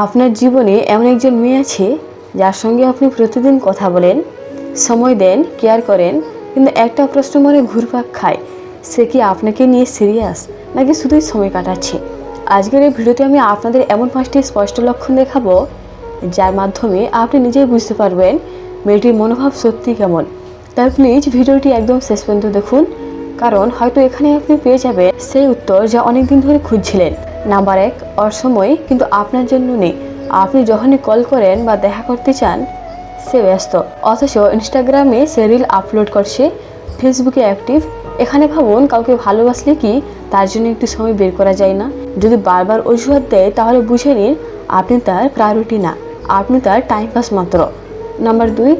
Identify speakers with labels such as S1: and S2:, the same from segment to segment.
S1: আপনার জীবনে এমন একজন মেয়ে আছে, যার সঙ্গে আপনি প্রতিদিন কথা বলেন, সময় দেন, কেয়ার করেন, কিন্তু একটা প্রশ্ন মনে ঘুরপাক খায়, সে কি আপনাকে নিয়ে সিরিয়াস নাকি শুধুই সময় কাটাচ্ছে? আজকের এই ভিডিওতে আমি আপনাদের এমন পাঁচটি স্পষ্ট লক্ষণ দেখাবো, যার মাধ্যমে আপনি নিজেই বুঝতে পারবেন মেয়েটির মনোভাব সত্যি কেমন। তাই প্লিজ ভিডিওটি একদম শেষ পর্যন্ত দেখুন, কারণ হয়তো এখানে আপনি পেয়ে যাবেন সেই উত্তর যা অনেকদিন ধরে খুঁজছিলেন। নাম্বার এক, অসময়, কিন্তু আপনার জন্য নেই। আপনি যখনই কল করেন বা দেখা করতে চান, সে ব্যস্ত। অথচ ইনস্টাগ্রামে সে রিল আপলোড করছে ফেসবুকে অ্যাক্টিভ এখানে ভাবুন, কাউকে ভালোবাসলে কি তার জন্য একটু সময় বের করা যায় না? যদি বারবার অজুহাত দেয়, তাহলে বুঝে নিন, আপনি তার প্রায়োরিটি না। আপনি তার টাইম পাস মাত্র। নাম্বার দুই,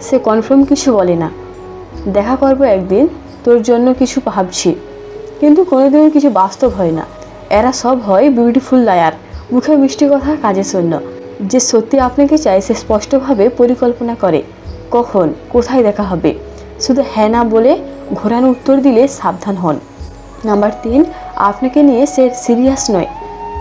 S1: সে কনফার্ম কিছু বলে না। দেখা করব একদিন, তোর জন্য কিছু ভাবছি। কিন্তু কোনোদিনও কিছু বাস্তব হয় না। এরা সব হয় বিউটিফুল লায়ার মুখে মিষ্টি কথা, কাজে শূন্য। যে সত্যি আপনাকে চায়, সে স্পষ্টভাবে পরিকল্পনা করে। কখন? কোথায় দেখা হবে? শুধু হ্যাঁ না বলে ঘোরানো উত্তর দিলে সাবধান হন। নাম্বার তিন, আপনাকে নিয়ে সে সিরিয়াস নয়।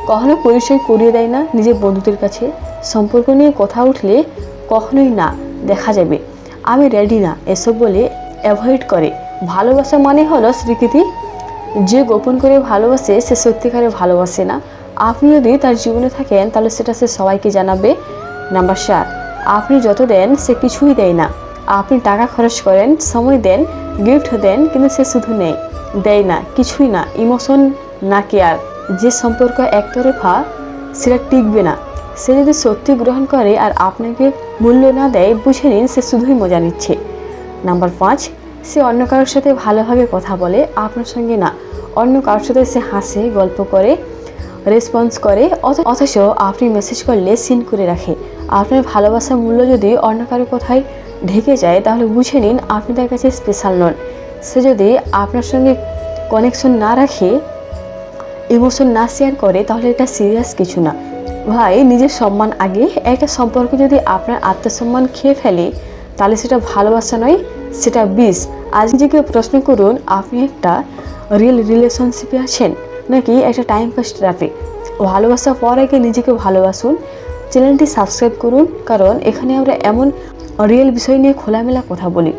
S1: কখনো পরিচয় করিয়ে দেয় না নিজের বন্ধুদের কাছে। সম্পর্ক নিয়ে কথা উঠলে কখনোই না, দেখা যাবে। আমি রেডি না, এসব বলে অ্যাভয়েড করে। ভালোবাসা মানে হলো স্বীকৃতি যে গোপন করে ভালোবাসে, সে সত্যিকারে ভালোবাসে না। আপনি যদি তার জীবনে থাকেন, তাহলে সেটা সে সবাইকে জানাবে। নাম্বার সাত আপনি যত দেন, সে কিছুই দেয় না। আপনি টাকা খরচ করেন, সময় দেন, গিফট দেন, কিন্তু সে শুধু নেই দেয় না, কিছুই না। ইমোশন না কেয়ার, যে সম্পর্ক একতরফা, সেটা টিকবে না। সে যদি সত্যি গ্রহণ করে আর আপনাকে মূল্য না দেয়, বুঝে নিন, সে শুধুই মজা নিচ্ছে। নাম্বার পাঁচ সে অন্য কারোর সাথে ভালোভাবে কথা বলে, আপনার সঙ্গে না, অন্য কারোর সাথে সে হাসে, গল্প করে রেসপন্স করে, অথ- অথচ আপনি মেসেজ করলে সিন করে রাখে। আপনার ভালোবাসার মূল্য যদি অন্য কারও কথায় ঢেকে যায়, তাহলে বুঝে নিন আপনি তার কাছে স্পেশাল নন। সে যদি আপনার সঙ্গে কানেকশন না রাখে ইমোশন না শেয়ার করে, তাহলে এটা সিরিয়াস কিছু না। ভাই, নিজের সম্মান আগে, একটা সম্পর্ক যদি আপনার আত্মসম্মান খেয়ে ফেলে, তাহলে সেটা ভালোবাসা নয়, সেটা বিষ। আজ নিজেকে প্রশ্ন করুন, আপনি একটা রিয়েল রিলেশনশিপে আছেন নাকি একটা টাইম পাস ট্রাফিক ভালোবাসা পর আগে নিজেকে ভালোবাসুন? চ্যানেলটি সাবস্ক্রাইব করুন, কারণ এখানে আমরা এমন রিয়েল বিষয় নিয়ে খোলামেলা কথা বলি।